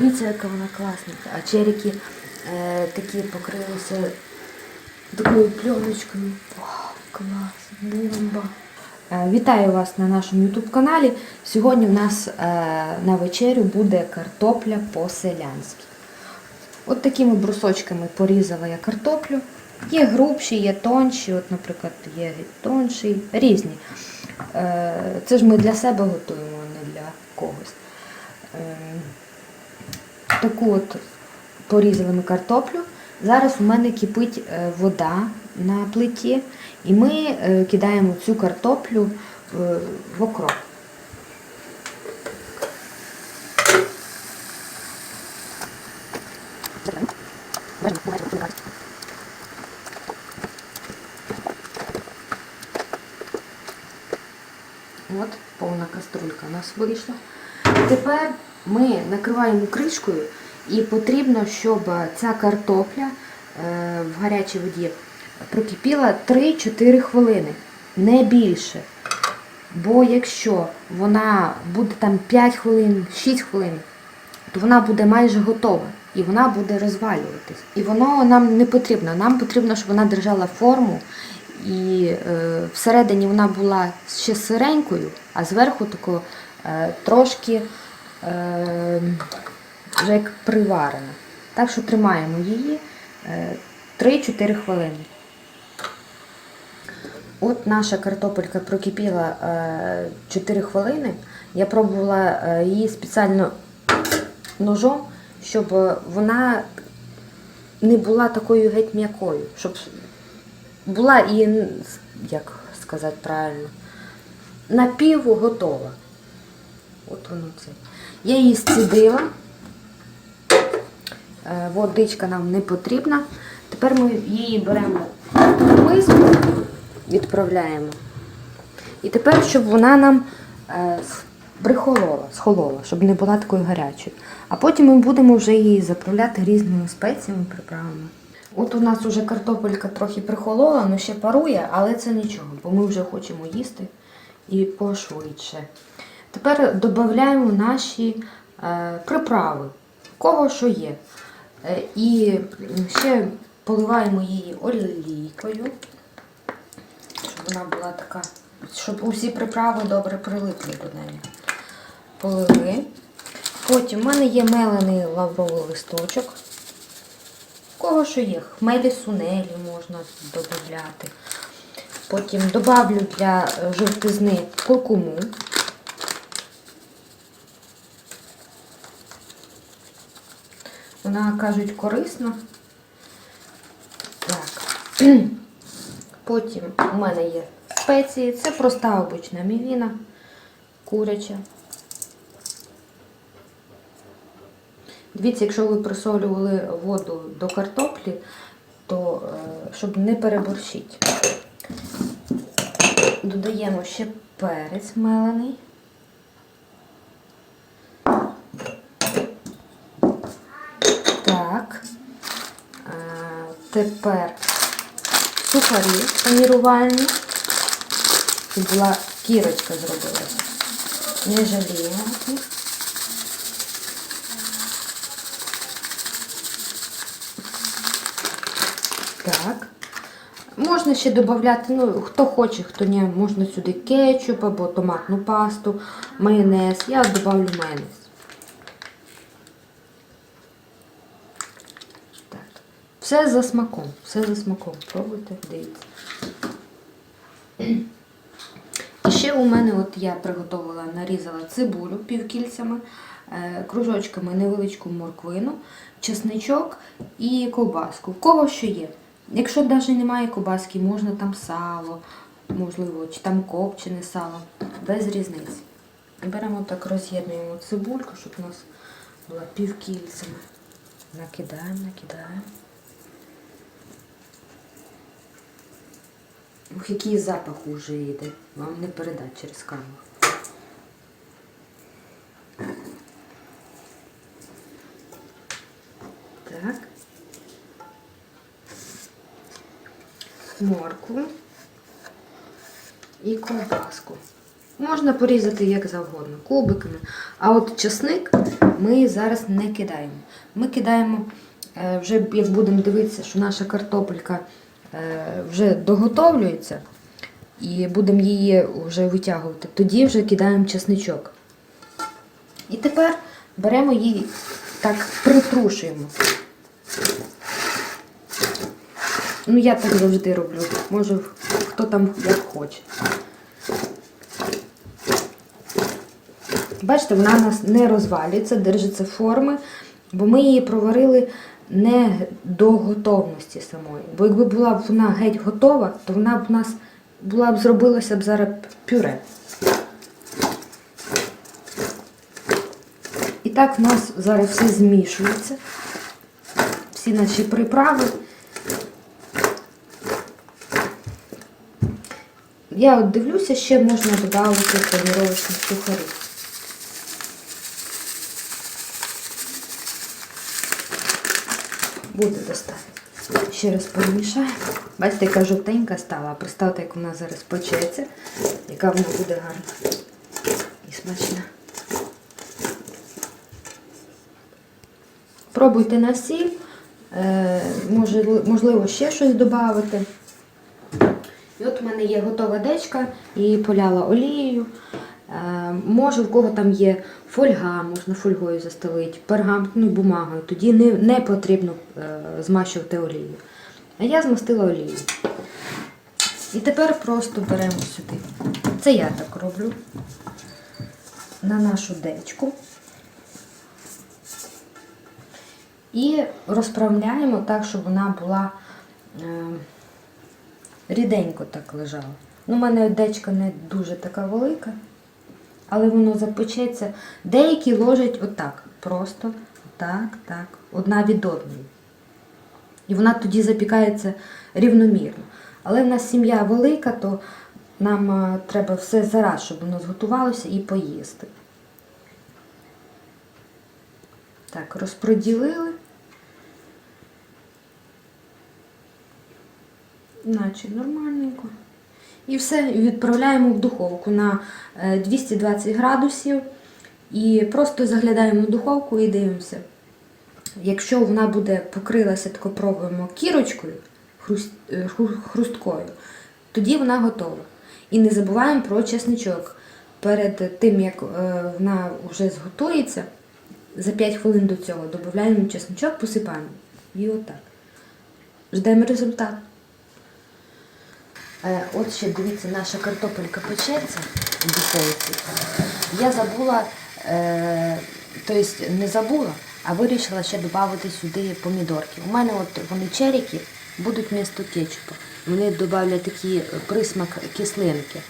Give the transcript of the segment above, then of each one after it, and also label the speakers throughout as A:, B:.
A: Дивіться, яка вона класна. А черіки е, такі покрилися такою пленочкою. Вау, клас, бомба. Е, Вітаю вас на нашому YouTube каналі. Сьогодні в нас е, на вечерю буде картопля по-селянськи. От такими брусочками порізала я картоплю. Є грубші, є тонші, от, наприклад, є тонші, різні. Е, Це ж ми для себе готуємо, а не для когось. Е, Таку от порізали ми картоплю. Зараз у мене кипить е, вода на плиті, і ми е, кидаємо цю картоплю е, в окроп. От повна каструлька у нас вийшла. Тепер ми накриваємо кришкою і потрібно, щоб ця картопля е, в гарячій воді прокипіла 3-4 хвилини, не більше. Бо якщо вона буде там 5 хвилин, 6 хвилин, то вона буде майже готова і вона буде розвалюватись. І воно нам не потрібно. Нам потрібно, щоб вона держала форму і е, всередині вона була ще сиренькою, а зверху тако трошки е, вже як приварена. Так що тримаємо її е, 3-4 хвилини. От наша картопелька прокипіла е, 4 хвилини. Я пробувала е, її спеціально ножом, щоб вона не була такою геть м'якою, щоб була і, як сказати правильно, напів готова. От воно це. Я її зцідила. Е, Водичка нам не потрібна. Тепер ми її беремо в миску, відправляємо. І тепер, щоб вона нам е, прихолола, схолола, щоб не була такою гарячою. А потім ми будемо вже її заправляти різними спеціями, приправами. От у нас вже картопелька трохи прихолола, ну ще парує, але це нічого, бо ми вже хочемо їсти і пошвидше. Тепер додаємо наші е, приправи, кого що є. Е, і ще поливаємо її олійкою, щоб вона була така, щоб усі приправи добре прилипли до неї. Полили. Потім в мене є мелений лавровий листочок. Кого що є? Хмелі сунелі можна додати. Потім добавлю для е, жовтизни куркуму. Вона, кажуть, корисна. Так. Потім у мене є спеції. Це проста обична мівіна, куряча. Дивіться, якщо ви присолювали воду до картоплі, то е, щоб не переборщити. Додаємо ще перець мелений. Так. Е, Тепер сухарі панірувальні. Тут була кірочка зробилася. Не жаліємо. Так. Можна ще додати, ну, хто хоче, хто ні, можна сюди кетчуп або томатну пасту, майонез. Я додавлю майонез. Так. Все за смаком, все за смаком. Пробуйте, дивіться. І ще у мене от я приготувала, нарізала цибулю півкільцями, е, кружочками невеличку морквину, чесничок і ковбаску. В кого що є. Якщо навіть немає ковбаски, можна там сало, можливо, чи там копчене сало, без різниці. Беремо так, роз'єднуємо цибульку, щоб у нас була півкільцями. Накидаємо, накидаємо. Ух, який запах уже йде. Вам не передати через камеру. Так. Моркву і ковбаску. Можна порізати як завгодно, кубиками. А от чесник ми зараз не кидаємо. Ми кидаємо, е, вже як будемо дивитися, що наша картопелька вже доготовлюється, і будемо її вже витягувати, тоді вже кидаємо чесничок. І тепер беремо її так притрушуємо. Ну, я так завжди роблю. Може, хто там як хоче. Бачите, вона у нас не розвалюється, держиться форми, бо ми її проварили не до готовності самої. Бо якби була б вона геть готова, то вона б у нас була б зробилося б зараз пюре. І так в нас зараз все змішується. Всі наші приправи. Я от дивлюся, ще можна додати паніровочні сухарі. Буде достатньо. Ще раз перемішаємо. Бачите, яка жовтенька стала. Представте, як вона зараз печеться, яка вона буде гарна і смачна. Пробуйте на сіль, е, можливо, ще щось додати. І от у мене є готова дечка, її поляла олією. Е, може, в кого там є фольга, можна фольгою застелити, пергаментною бумагою, тоді не, не потрібно е, змащувати олією. А я змастила олією. І тепер просто беремо сюди. Це я так роблю. На нашу дечку. І розправляємо так, щоб вона була. Е, ріденько так лежало. Ну, у мене дечка не дуже така велика, але воно запечеться. Деякі ложать отак. Просто так, так, одна від одної. І вона тоді запікається рівномірно. Але в нас сім'я велика, то нам треба все зараз, щоб воно зготувалося і поїсти. Так, розподілили. Наче нормальненько. І все відправляємо в духовку на е, 220 градусів. І просто заглядаємо в духовку і дивимося. Якщо вона буде покрилася, тако пробуємо кірочкою е, хру- хрусткою, тоді вона готова. І не забуваємо про чесничок. Перед тим, як е, вона вже зготується, за 5 хвилин до цього додаємо чесничок, посипаємо. І отак. Ждемо результат. Е, От ще дивіться, наша картопелька печеться в духовці. Я забула, е, тобто не забула, а вирішила ще додати сюди помідорки. У мене от вони черіки будуть вмісто кетчупу. Вони додають такий присмак кислинки.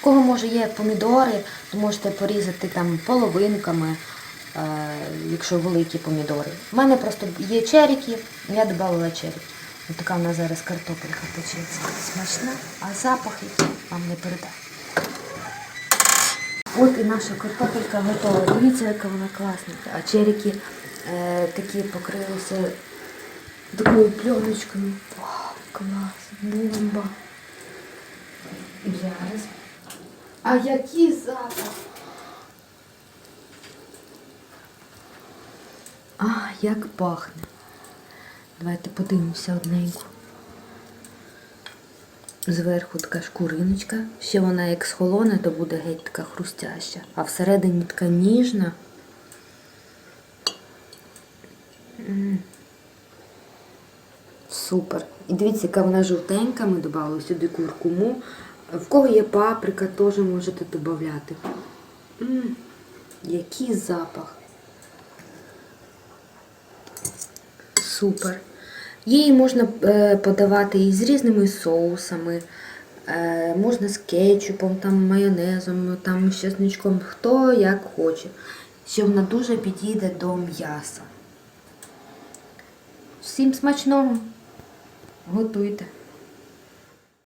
A: У кого може є помідори, то можете порізати там половинками, е, якщо великі помідори. У мене просто є черіки, я додала черіки. Ось така у нас зараз картопелька печеться. Смачна, а запах вам не передав. От і наша картопелька готова. Дивіться, яка вона класна. А черіки е, такі покрилися такою пленочкою. Вау, клас, бомба. Зараз. А який запах! А, як пахне. Давайте подивимося одненьку. Зверху така шкуриночка. Ще вона як схолоне, то буде геть така хрустяща. А всередині така ніжна. Супер. І дивіться, яка вона жовтенька, ми додали сюди куркуму. В кого є паприка, теж можете додати. Який запах. Супер. Її можна е, подавати і з різними соусами, е, можна з кетчупом, там, майонезом, там, з чесничком, хто як хоче. Ще вона дуже підійде до м'яса. Всім смачного! Готуйте!